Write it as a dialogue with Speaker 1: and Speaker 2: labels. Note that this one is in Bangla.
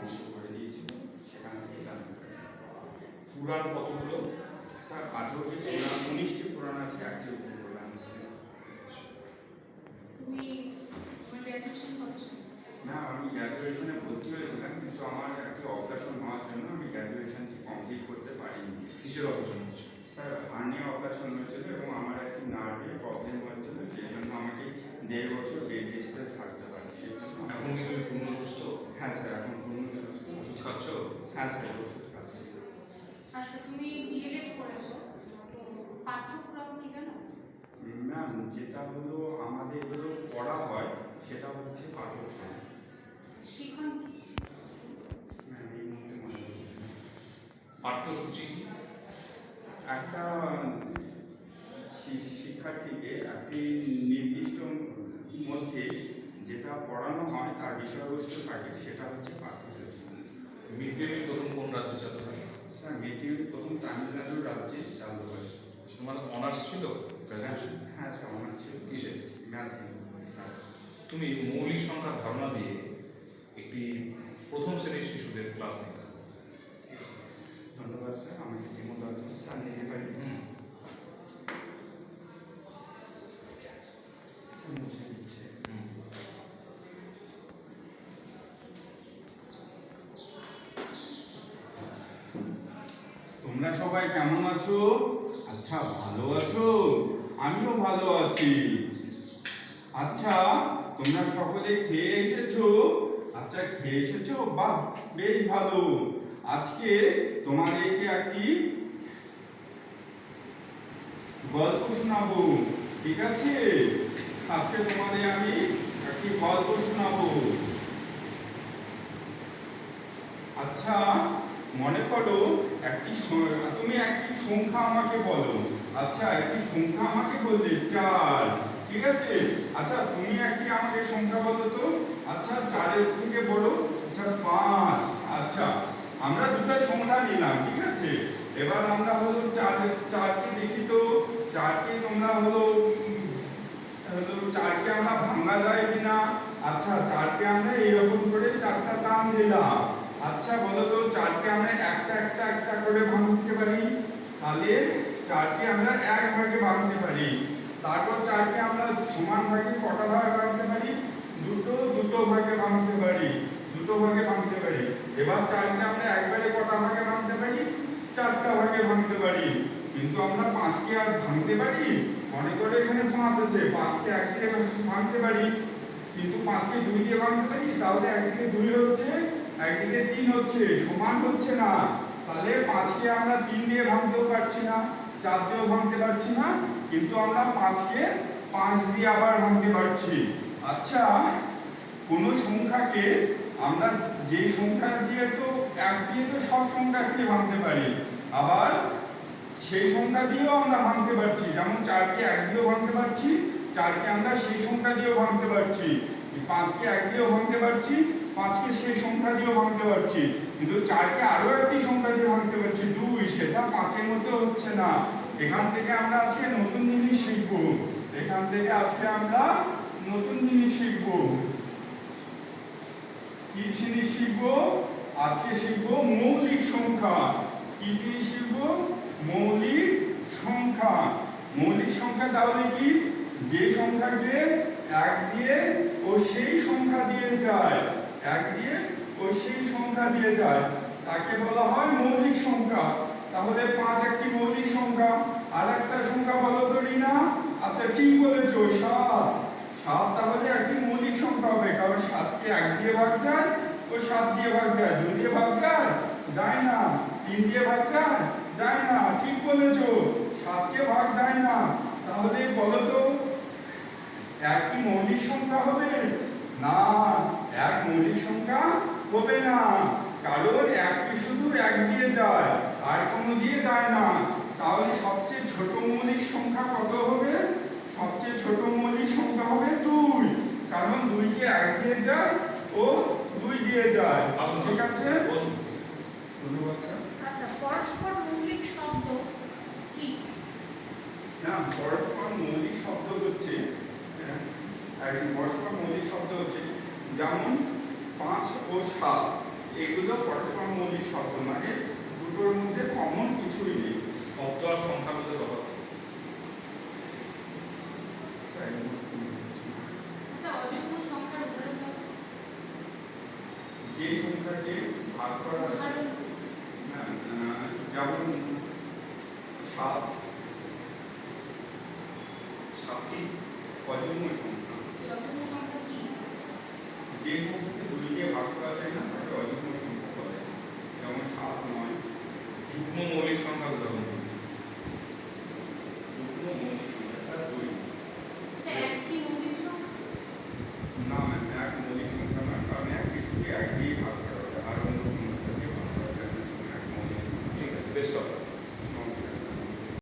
Speaker 1: সমস্ত করে দিয়েছিল সেখান থেকে জানতে পারি
Speaker 2: পুরাণ কতগুলো?
Speaker 1: স্যার আঠেরোটি পুরাণ উনিশটি পুরাণ আছে একটি
Speaker 3: গ্র্যাজুয়েশন কত সালে
Speaker 1: না আমি গ্র্যাজুয়েশনে ভর্তি হয়েছিলাম কিন্তু আমার একটি অপারেশন হওয়ার জন্য আমি গ্র্যাজুয়েশনটি কমপ্লিট করতে পারিনি।
Speaker 2: কিসের অপারেশন হচ্ছে?
Speaker 1: স্যার হার্নিয়া অপারেশন হয়েছিল এবং আমার একটি নার্ভে প্রবলেম হয়েছিল সেই জন্য আমাকে দেড় বছর বেড রেস্টে থাকতে
Speaker 2: এখন কি তুমি পূর্ণ সুস্থ?
Speaker 1: হ্যাঁ স্যার এখন পূর্ণ সুস্থ।
Speaker 2: ওষুধ খাচ্ছ?
Speaker 1: হ্যাঁ স্যার ওষুধ খাচ্ছি।
Speaker 3: আচ্ছা তুমি ডিএলএড করেছ। তো পাঠ্যক্রম কি জানো?
Speaker 1: ম্যাম যেটা হলো আমাদের হলো পড়া হয় সেটা হচ্ছে পাঠ্যক্রম।
Speaker 3: শিখন
Speaker 1: ম্যাম এই মুহূর্তে মনে
Speaker 2: পাঠ্যসূচি?
Speaker 1: একটা শিক্ষার্থীকে একটি নির্দিষ্ট মধ্যে যেটা পড়ানো হয় তার বিষয়বস্তু থাকে সেটা হচ্ছে পাঠ্যসূচি
Speaker 2: মিড ডে মিল প্রথম কোন রাজ্যে চালু হয়?
Speaker 1: স্যার মেয়েটির প্রথম তামিলনাড়ু রাজ্যে চালু হয়।
Speaker 2: তোমার অনার্স ছিল?
Speaker 1: হ্যাঁ স্যার আমার ছিল।
Speaker 2: কিসে
Speaker 1: ম্যাথে
Speaker 2: তুমি মৌলিক সংখ্যার ধারণা দিয়ে একটি প্রথম শ্রেণির শিশুদের ক্লাস নিতে
Speaker 1: ধন্যবাদ স্যার আমাকে দেওয়ার স্যার নিতে পারি?
Speaker 2: হুম।
Speaker 1: তোমরা সবাই কেমন আছো? আচ্ছা ভালো আছো? আমিও ভালো আছি। আচ্ছা তোমরা সকলে খেয়ে এসেছ? আচ্ছা খেয়ে এসেছ? বাহ, বেশ ভালো। আজকে তোমাদেরকে একটি গল্প শোনাবো, ঠিক আছে? আজকে তোমাদের আমি একটি গল্প শোনাবো। আচ্ছা মনে করো একটি তুমি একটি সংখ্যা আমাকে বলো। আচ্ছা একটি সংখ্যা আমাকে বললে চার, ঠিক আছে? আচ্ছা তুমি একটি আমাকে সংখ্যা বলো তো। আচ্ছা চারের থেকে বলো। আচ্ছা পাঁচ। আচ্ছা আমরা দুটো সংখ্যা নিলাম, ঠিক আছে? এবার আমরা হলো চার, চারকে দেখি তো। চারকে তোমরা হলো চারকে আমরা ভাঙা যায় কিনা? আচ্ছা চারকে আমরা এরকম করে চারটা টান দিলাম। আচ্ছা বলো তো চারকে আমরা একটা একটা একটা করে ভাঙতে পারি তাহলে চারকে আমরা এক ভাগে ভাঙতে পারি তারপর চারকে আমরা সমান ভাগে কটা ভাগে ভাঙতে পারি দুটো দুটো ভাগে ভাঙতে পারি দুটো ভাগে ভাঙতে পারি এবার চারকে আমরা একবারে কটা ভাগে ভাঙতে পারি চারটা ভাগে ভাঙতে পারি কিন্তু আমরা পাঁচকে আর ভাঙতে পারি মনে করে এখানে পাঁচ আছে পাঁচকে এক দিয়ে ভাঙতে পারি কিন্তু পাঁচকে দুই দিয়ে ভাঙতে পারি তাহলে একদিকে দুই হচ্ছে একদিকে তিন হচ্ছে, সমান হচ্ছে না। তাহলে পাঁচকে আমরা তিন দিয়ে ভাঙতেও পারছি না, চার দিয়েও ভাঙতে পারছি না, কিন্তু আমরা পাঁচকে পাঁচ দিয়ে আবার ভাঙতে পারছি। আচ্ছা কোন সংখ্যাকে আমরা যে সংখ্যা দিয়ে তো এক দিয়ে তো সব সংখ্যাকে ভাঙতে পারি, আবার সেই সংখ্যা দিয়েও আমরা ভাঙতে পারছি। যেমন চারকে এক দিয়েও ভাঙতে পারছি, চারকে আমরা সেই সংখ্যা দিয়েও ভাঙতে পারছি। পাঁচকে এক দিয়েও ভাঙতে পারছি, পাঁচকে সেই সংখ্যা দিয়েও ভাঙতে পারছি। কিন্তু চারকে আরও একটি সংখ্যা দিয়ে ভাঙতে পারছি, দুই, সেটা পাঁচের মধ্যে হচ্ছে না। এখান থেকে আমরা আজকে নতুন জিনিস শিখব। এখান থেকে আজকে আমরা নতুন জিনিস শিখব। কি জিনিস শিখব? আজকে শিখব মৌলিক সংখ্যা। কি জিনিস শিখব? মৌলিক সংখ্যা। মৌলিক সংখ্যা তাহলে কি? যে সংখ্যাকে এক দিয়ে ও সেই সংখ্যা দিয়ে যায়। এক দিয়ে ও সেই সংখ্যা দিয়ে যায়। তাকে বলা হয় মৌলিক সংখ্যা। তাহলে পাঁচ একটি মৌলিক সংখ্যা, আর একটা সংখ্যা বলো তো রিনা। আচ্ছা ঠিক বলেছ, সাত। সাত তাহলে একটি মৌলিক সংখ্যা হবে, কারণ সাতকে এক দিয়ে ভাগ যায়, ও সাত দিয়ে ভাগ যায়, দুই দিয়ে ভাগ যায় যায় না। তিন দিয়ে ভাগ যায় যায় না। ঠিক বলেছ সাতকে ভাগ যায় না। তাহলে বলো তো এক কি মৌলিক সংখ্যা হবে? না এক মৌলিক সংখ্যা হবে না। কারণ একটি শুধু এক দিয়ে যায় আর কোনো দিয়ে যায় না। তাহলে সবচেয়ে ছোট মৌলিক সংখ্যা কত হবে? সবচেয়ে ছোট মৌলিক সংখ্যা হবে দুই। কারণ দুইকে এক দিয়ে যায় ও দুই দিয়ে যায়।
Speaker 2: আসুন
Speaker 1: ঠিক আছে? ধন্যবাদ স্যার।
Speaker 3: আচ্ছা পরস্পর মৌলিক শব্দ কি?
Speaker 1: না পরস্পর মৌলিক শব্দ হচ্ছে এক পরস্পর মৌলিক শব্দ হচ্ছে যেমন পাঁচ ও সাত এগুলো পরস্পর মৌলিক শব্দ মানে দুটোর মধ্যে কমন কিছুই নেই।
Speaker 2: শব্দ আর সংখ্যার মধ্যে তফাৎ
Speaker 3: আচ্ছা সংখ্যার উদাহরণ দাও।
Speaker 1: যে সংখ্যাকে ভাগ করা আহ, যেমন সাত
Speaker 2: সাতটি
Speaker 1: অযুগ্ম সংখ্যা
Speaker 3: এই অযুগ্ম সংখ্যা কি
Speaker 1: যে